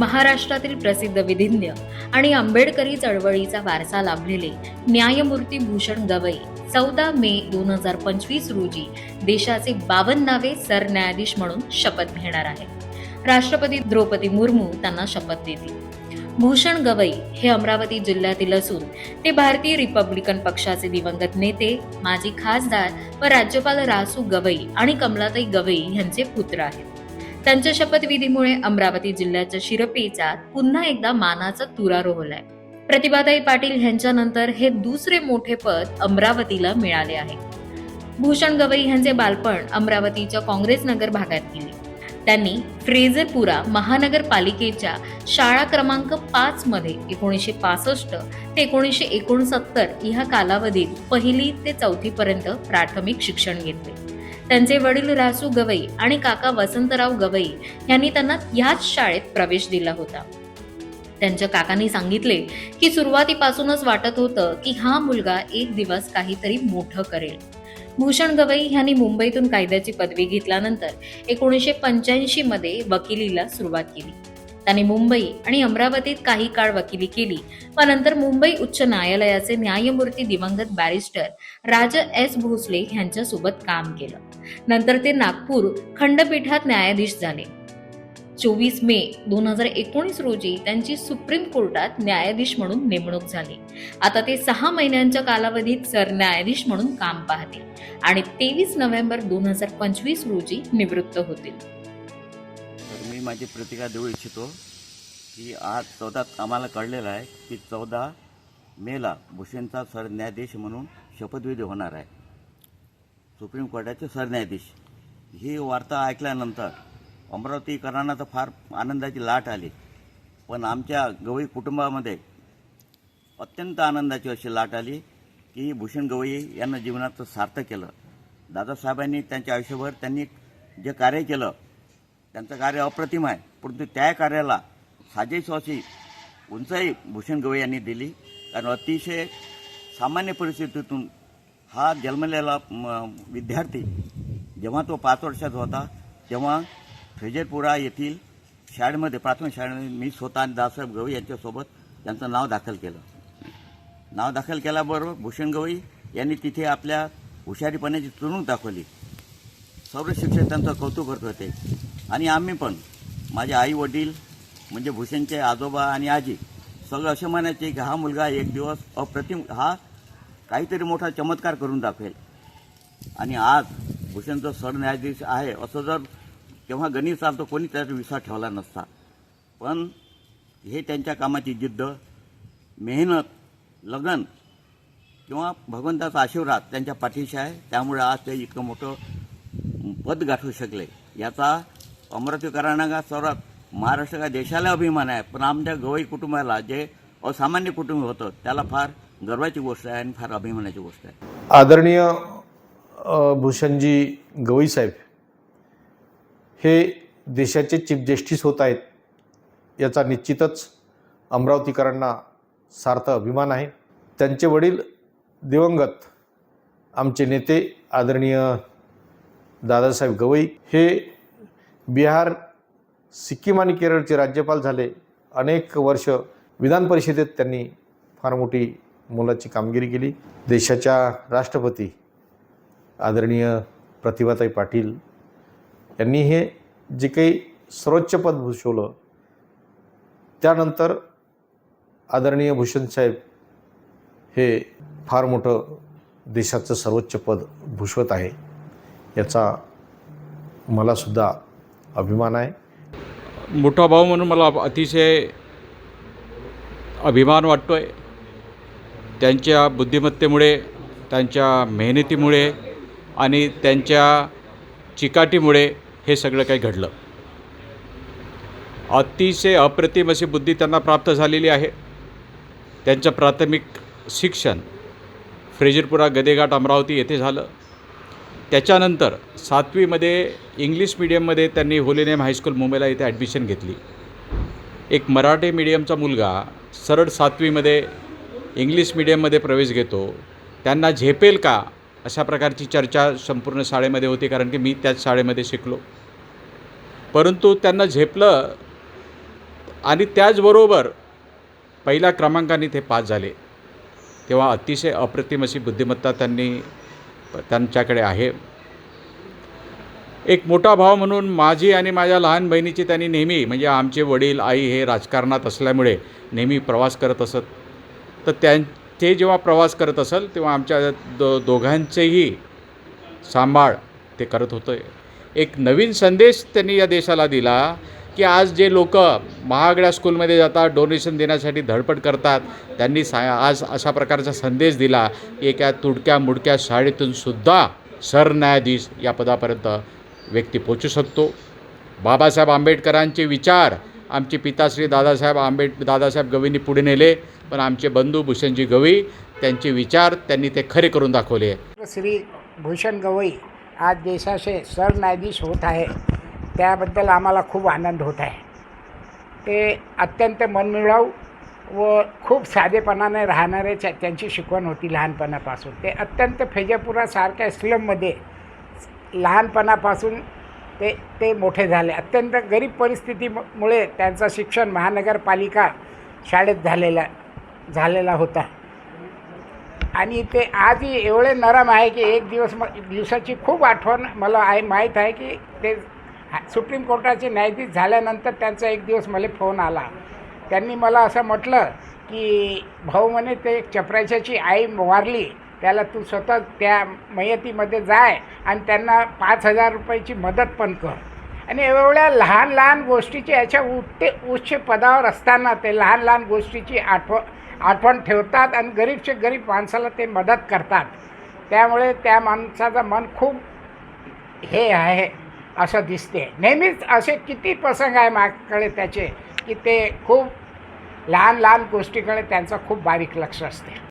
महाराष्ट्रातील प्रसिद्ध विधिज्ञ आणि आंबेडकरी चळवळीचा वारसा लाभलेले न्यायमूर्ती भूषण गवई चौदा मे दोन हजार पंचवीस रोजी देशाचे बावन्नावे सरन्यायाधीश म्हणून शपथ घेणार आहेत राष्ट्रपती द्रौपदी मुर्मू त्यांना शपथ देतील. भूषण गवई हे अमरावती जिल्ह्यातील असून ते भारतीय रिपब्लिकन पक्षाचे दिवंगत नेते माजी खासदार व राज्यपाल रासू गवई आणि कमलाताई गवई यांचे पुत्र आहेत. त्यांच्या शपथविधीमुळे अमरावती जिल्ह्याच्या शिरपेचात पुन्हा एकदा मानाचा तुरा रोवलाय प्रतिभाताई पाटील यांच्यानंतर हे दुसरे मोठे पद अमरावतीला मिळाले आहे. भूषण गवई यांचे बालपण अमरावतीच्या काँग्रेस नगर भागात गेले. त्यांनी फ्रेझरपुरा महानगरपालिकेच्या शाळा क्रमांक पाच मध्ये एकोणीसशे पासष्ट ते एकोणीसशे एकोणसत्तर ह्या कालावधीत पहिली ते चौथी पर्यंत प्राथमिक शिक्षण घेतले. त्यांचे वडील रासू गवई आणि काका वसंतराव गवई यांनी त्यांना याच शाळेत प्रवेश दिला होता. त्यांच्या काकांनी सांगितले की सुरुवातीपासूनच वाटत होतं की हा मुलगा एक दिवस काहीतरी मोठं करेल. भूषण गवई यांनी मुंबईतून कायद्याची पदवी घेतल्यानंतर एकोणीसशे पंच्याऐंशी मध्ये वकिलीला सुरुवात केली. त्यांनी मुंबई आणि अमरावतीत काही काळ वकिली केली. व नंतर मुंबई उच्च न्यायालयाचे न्यायमूर्ती दिवंगत बॅरिस्टर राज एस भोसले यांच्यासोबत काम केलं. नंतर ते नागपूर खंडपीठात न्यायाधीश झाले. चोवीस मे दोन हजार एकोणीस रोजी त्यांची सुप्रीम कोर्टात न्यायाधीश म्हणून नेमणूक झाली. आता ते सहा महिन्यांच्या कालावधीत सरन्यायाधीश म्हणून काम पाहतील आणि तेवीस नोव्हेंबर दोन हजार पंचवीस रोजी निवृत्त होतील. मी माझी प्रतिक्रिया देऊ इच्छितो की आज चौदा आम्हाला कळलेलं आहे की चौदा मेला भूषणचा सरन्यायाधीश म्हणून शपथविधी होणार आहे. सुप्रीम कोर्टाचे सरन्यायाधीश. ही वार्ता ऐकल्यानंतर अमरावतीकरांना तर फार आनंदाची लाट आली. पण आमच्या गवई कुटुंबामध्ये अत्यंत आनंदाची अशी लाट आली की भूषण गवई यांना जीवनाचं सार्थक केलं. दादासाहेबांनी त्यांच्या आयुष्यभर त्यांनी जे कार्य केलं त्यांचं कार्य अप्रतिम आहे. परंतु त्या कार्याला साजेस उंचाई भूषण गवई यांनी दिली. कारण अतिशय सामान्य परिस्थितीतून हा जन्मलेला म, विद्यार्थी जेव्हा तो पाच वर्षाचा होता तेव्हा फ्रेजरपुरा येथील शाळेमध्ये प्राथमिक शाळेमध्ये मी स्वतः आणि दासाहेब गवई यांच्यासोबत त्यांचं नाव दाखल केलं. नाव दाखल केल्याबरोबर भूषण गवई यांनी तिथे आपल्या हुशारीपणाची चुणूक दाखवली. सर्व शिक्षक त्यांचं कौतुक करत होते. आणि आम्ही पण माझे आई वडील म्हणजे भूषणचे आजोबा आणि आजी सगळं असे म्हणायचे की हा मुलगा एक दिवस अप्रतिम हा काहीतरी मोठा चमत्कार करून दाखवेल. आणि आज भूषणचं सरन्यायाधीश आहे असं जर तेव्हा गणित चालतो कोणी त्याचा विश्वास ठेवला नसता. पण हे त्यांच्या कामाची जिद्द मेहनत लगन किंवा भगवंताचा आशीर्वाद त्यांच्या पाठीशी आहे. त्यामुळे आज ते इतकं मोठं पद गाठू शकले. याचा अमरावती का सर्वात महाराष्ट्र का देशाला अभिमान आहे. पण आमच्या गवई कुटुंबाला जे असामान्य कुटुंब होतं त्याला फार गर्वाची गोष्ट आहे आणि फार अभिमानाची गोष्ट आहे. आदरणीय भूषणजी गवई साहेब हे देशाचे चीफ जस्टिस होत आहेत याचा निश्चितच अमरावतीकरांना सार्थ अभिमान आहे. त्यांचे वडील दिवंगत आमचे नेते आदरणीय दादासाहेब गवई हे बिहार सिक्कीम आणि केरळचे राज्यपाल झाले. अनेक वर्ष विधान परिषदेत त्यांनी फार मोठी मोलाची कामगिरी केली. देशाच्या राष्ट्रपती आदरणीय प्रतिभाताई पाटील यांनी हे जे काही सर्वोच्च पद भूषवलं त्यानंतर आदरणीय भूषण साहेब हे फार मोठं देशाचं सर्वोच्च पद भूषवत आहे याचा मलासुद्धा अभिमान आहे. मोठा भाऊ म्हणून मला अतिशय अभिमान वाटतो आहे त्यांच्या बुद्धिमत्तेमुळे त्यांच्या मेहनतीमुळे आणि त्यांच्या चिकाटीमुळे हे सगळं काही घडलं. अतिशय अप्रतिम अशी बुद्धी त्यांना प्राप्त झालेली आहे. त्यांचं प्राथमिक शिक्षण फ्रेजरपुरा गदेघाट अमरावती येथे झालं. त्याच्यानंतर सातवीमध्ये इंग्लिश मिडियममध्ये त्यांनी होली नेम हायस्कूल मुंबईला इथे ॲडमिशन घेतली. एक मराठी मिडियमचा मुलगा सरळ सातवीमध्ये इंग्लिश मिडियममध्ये प्रवेश घेतो. त्यांना झेपेल का? अशा प्रकारची चर्चा संपूर्ण शाळेमध्ये होती कारण की मी त्याच शाळेमध्ये शिकलो. परंतु त्यांना झेपलं आणि त्याचबरोबर पहिल्या क्रमांकाने ते पास झाले. तेव्हा अतिशय अप्रतिम अशी बुद्धिमत्ता त्यांनी त्यांच्याकडे आहे. एक मोठा भाव म्हणून माझी आणि माझ्या लहान बहिणीची त्यांनी नेहमी म्हणजे आमचे वडील आई हे राजकारणात असल्यामुळे नेहमी प्रवास करत असत. तर त्यां ते जेव्हा प्रवास करत असेल तेव्हा आमच्या दो दोघांचेही सांभाळ ते करत होतं. एक नवीन संदेश त्यांनी या देशाला दिला की आज जे लोक महागड्या स्कूलमध्ये जातात डोनेशन देण्यासाठी धडपड करतात त्यांनी सा आज अशा प्रकारचा संदेश दिला की एका तुडक्या मुडक्या शाळेतून सुद्धा सरन्यायाधीश या पदापर्यंत व्यक्ती पोचू शकतो. बाबासाहेब आंबेडकरांचे विचार आमचे पिताश्री दादासाहेब आंबेड दादासाहेब गवींनी पुढे नेले पण आमचे बंधू भूषणजी गवई त्यांचे विचार त्यांनी ते खरे करून दाखवले. श्री भूषण गवई आज देशाचे सरन्यायाधीश होत आहे त्याबद्दल आम्हाला खूप आनंद होत आहे. ते अत्यंत मनमिळाऊ व खूप साधेपणाने राहणारे त्यांची शिकवण होती लहानपणापासून. ते अत्यंत फेजापुरासारख्या स्लममध्ये लहानपणापासून ते ते मोठे झाले. अत्यंत गरीब परिस्थितीमुळे त्यांचं शिक्षण महानगरपालिका शाळेत झालेला झालेला होता. आणि ते आजही एवढे नरम आहे की एक दिवस म दिवसाची खूप आठवण मला आहे माहीत आहे की ते सुप्रीम कोर्टाचे न्यायाधीश झाल्यानंतर त्यांचा एक दिवस मला फोन आला. त्यांनी मला असं म्हटलं की भाऊ म्हणे ते एक चपराशाची आई वारली त्याला तू स्वतः त्या मयतीमध्ये जाय आणि त्यांना पाच हजार रुपयाची मदत पण कर. आणि एवढ्या लहान लहान गोष्टीची याच्या उच्च उच्च पदावर असताना ते लहान लहान गोष्टीची आठव आठवण ठेवतात आणि गरीबचे गरीब माणसाला ते मदत करतात. त्यामुळे त्या माणसाचं मन खूप हे आहे. असं दिसते. नेहमीच असे किती प्रसंग आहे माझ्याकडे त्याचे की ते खूप लहान लहान गोष्टीकडे त्यांचं खूप बारीक लक्ष असते.